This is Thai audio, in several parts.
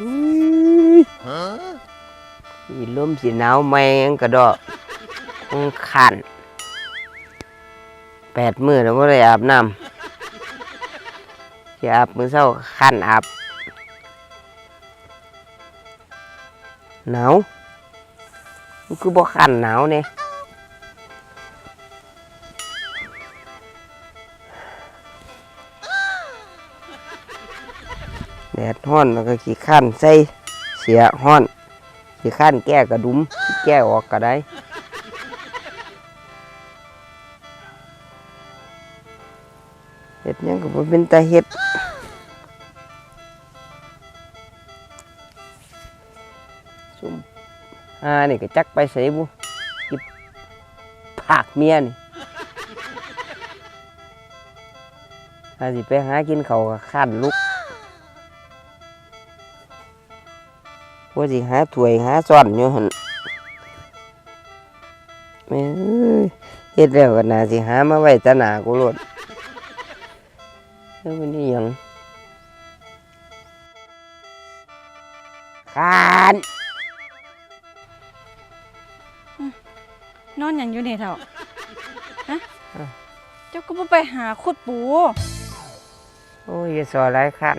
อื้อมีลมสีหนาวแมงกระดอกคงขันแปดมือแล้วไม่ได้อาบน้ำจะอาบมือเศร้าขันอาบหนาวมันคือบ่ขันหนาวเนี่ย แดดห้อนแล้วก็ขี้ขันใส่เสียห้อน ขี้ขันแก้กระดุม แก้ออกก็ได้เฮ็ดยังก็บ่เป็นตาเฮ็ดซุ่มอ่านี่ก็จักไปใส่บุจิบผากเมียนี่ถ้าสิไปหากินเขาก็ข้นลุก ว่าสิหาถ้วยหาซ่อนอยู่หั่นแม่เอ้ยเฮ็ดแล้วก็น่าสิหามาไว้ตะหน้ากูโลดแล้วมันนี่ยังขานนอนอย่างอยู่นี่เถ่าฮะเจ้าก็บ่ไปหาขุดปู โอ้ยอย่าสอไรขัน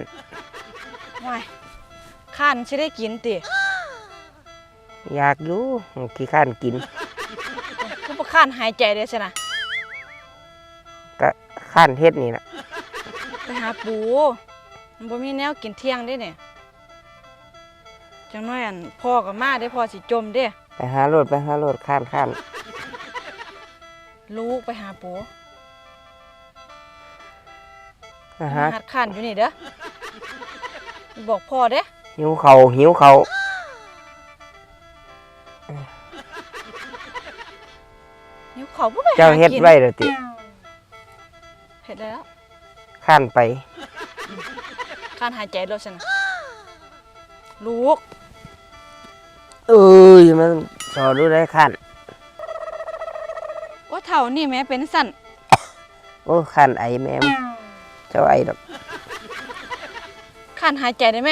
วาย ข้านสิได้กินติอยากอยู่ขี้ข้านกินก็บ่ข้านหายใจเด้สินะก็ข้านเฮ็ดนี่แหละไปหาปูมันบ่มีแนวกินเที่ยงเด้เนี่ยจังน้อยอันพ่อก็มาได้พ่อสิจมเด้ไปหารถไปหารถข้านข้านลูกไปหาปูนะฮะหัดข้านอยู่นี่เด้อบอกพ่อเด้ หิวเขาวหิวเขาวนิ้วเขาบ่ไปหาเจ้าเฮ็ดกินไว้แล้วติเฮ็ดแล้วข้านไปข้านหายใจแล้วสินะลูกเอ้ยมันสอดูได้ข้านว่าเท่านี่แม่เป็นสั่นโอ้ข้านไอแม่มเจ้าไอดอกข้านหายใจได้ไหม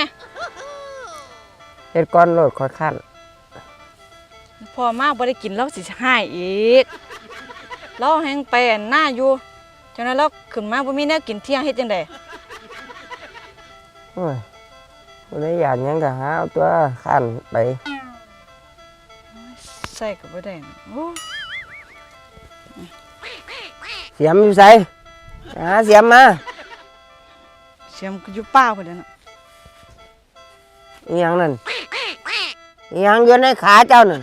เฮ็ดก้อนโลดค่อยข้านพอมาบ่ได้กินเราสิหายอีกเราแฮงไปอันหน้าอยู่จังนั้นเราขึ้นมาบ่มีแนวกินเที่ยงเฮ็ดจังได๋โอ้ยบ่ได้อยากหยังก็หาเอาตัวข้านไปใส่ก็บ่ได้นะโอ้เสียมอยู่ไสหาเสียมมาเสียมก็อยู่ป่าพุ่นเด้อน่ะอหยังนั่น อหยังอยู่ในขาเจ้านั่น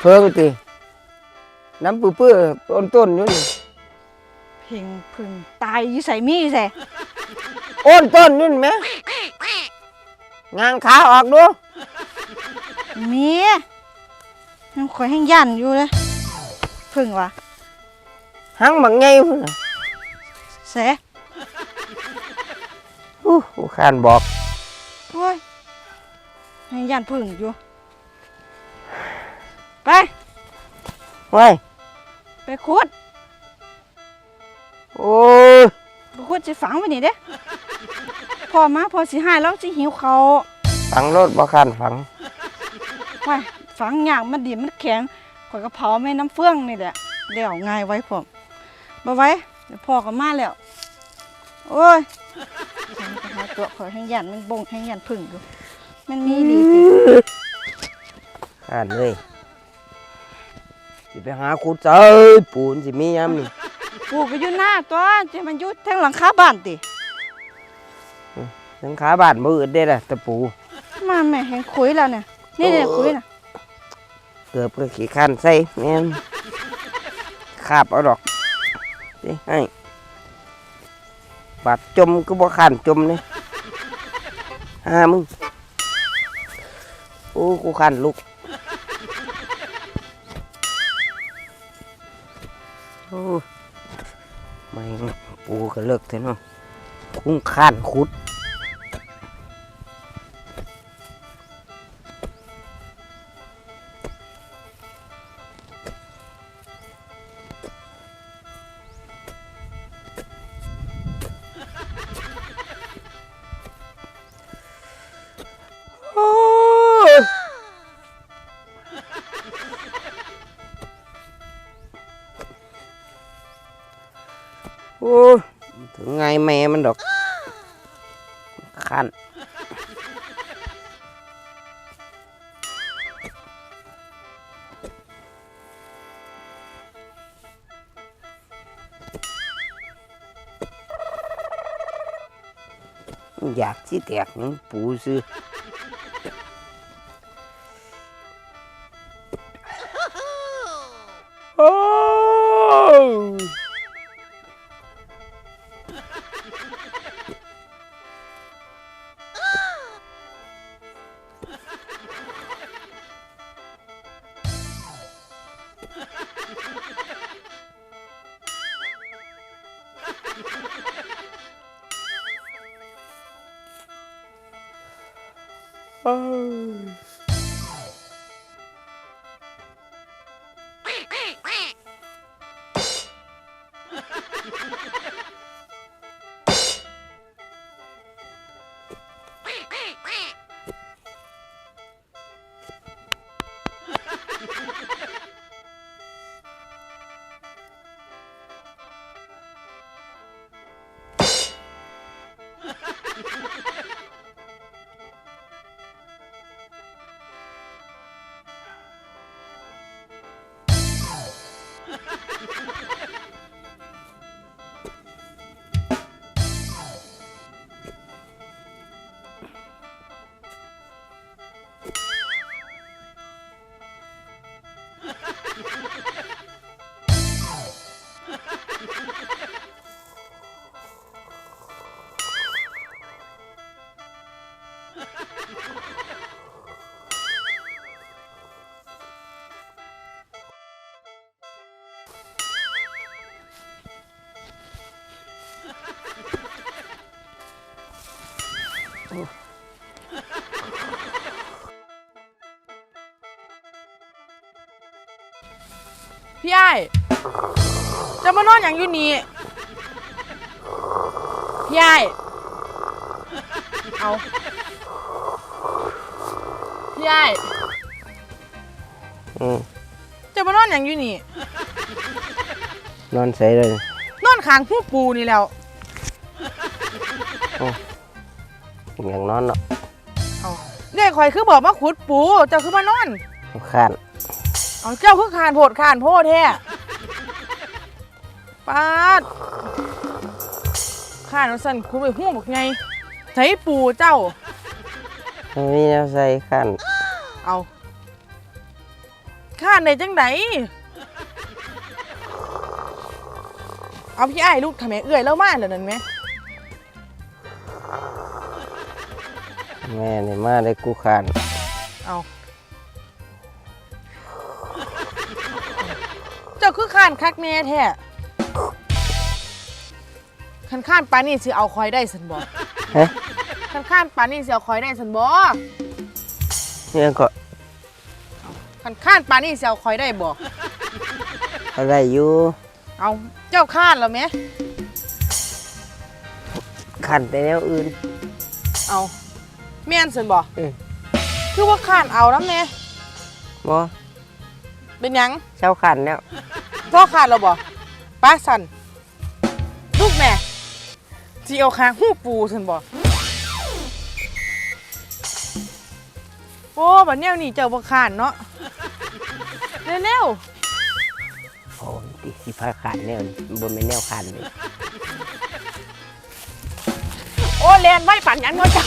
เพิ่งติน้ำปื้อปื้อต้นต้นๆอยู่นี่เพ่งพึ่งตายอยู่ใส่มีอยู่ใส่โอนต้นอยู่นี่ไหมงางขาออกดูมีมันข่อยแฮงย่านอยู่เลยพึ่งว่ะหังบังไงพุ่นน่ะแสอู้หูขานบอกโอ้ยแฮงย่านพึ่งอยู่ ไปไว้ไปขุดโอ้ยไปขุดสิฝังไว้นี่เด้พอมาพอสิหายแล้วสิหิวเขาวฝังรถบ่ขานฝังว้ายฝังยากมันดีมันแข็งข่อยก็เผาแม่น้ำเฟืองนี่แหละเดี๋ยวง่ายไว้ผมบ่ไว้เดี๋ยวพ่อก็มาแล้วโอ้ยฉันไปหาตัวข่อยให้ยันมันบงให้ยันพึ่งอยู่มันมีดีติขานเลย สิไปหาขุดเจอปูนสิมียามนี่ปลูกก็อยู่หน้าตัวจะมันอยู่ทางหลังคาบ้านติทั้งขาบ้านบ่อึดเด้ล่ะตะปู มาแม่แหงคุยแล้วเนี่ยนี่เนี่ยคุยน่ะเกือบก็ขี้ข้านใส่แม่นคาบเอาดอกสิให้บาดจมก็บ่ขานจมเลยหามึงโอ้กูขานลุก โอ้ไม่ปูก็เลิกเถอะเนาะคุ้งขานคุด โอ้ยถึงไงแม่มันดอ Oh. พี่ไอ้ายจะมานอนอย่างอยู่นี่พี่ไอ้ายเอาพี่ไอ้ายอืมจะมานอนอย่างอยู่นี่นอนใส่เลย นอนข้างผู้ปูนี่แล้ว อย่างนอนเนาะ เอาเด็กคอยคือบอกมาขุดปู เจ้าคือมานอนขันเอาเจ้าคือขานโพดขานโพดแท้ปาดขานเอาสั่นคุณไปหู้บอกไงใช้ปูเจ้าไม่มีแนวใส่ขันเอาข้านในจังไดเอาพี่ไอ้ายลูกทำไมเอื่อยแล้วมาแล้วนั่นไหม แม่นี่มาได้กูขันเอาเจ้าคือข้านคักแน่แท้คันข้านปานนี่สิเอาคอยได้สันบ่ฮะคันข้านปานนี่สิเอาคอยได้สันบ่เนี่ยก็คันข้านปานนี่สิเอาคอยได้บ่อะไรอยู่เอาเจ้าข้านแล้วไหมขันแต่แนวอื่นเอา แม่นสันบ่อืมคือว่าข้านเอาแล้วแม่บ่เป็นหยังเช้าขันแล้วพ่อขาดเราบ่ป้าสันลูกแม่จีเอาคางหูปูสันบ่โอ้บัดเนี้ยนี่เจอบ่ขานเนาะเร็วโอ้ยติสิพาขันแนวนี้บนเป็นแนวขันเลยๆโอ้แลนไว้ปั่นหยันเนาะเจ้า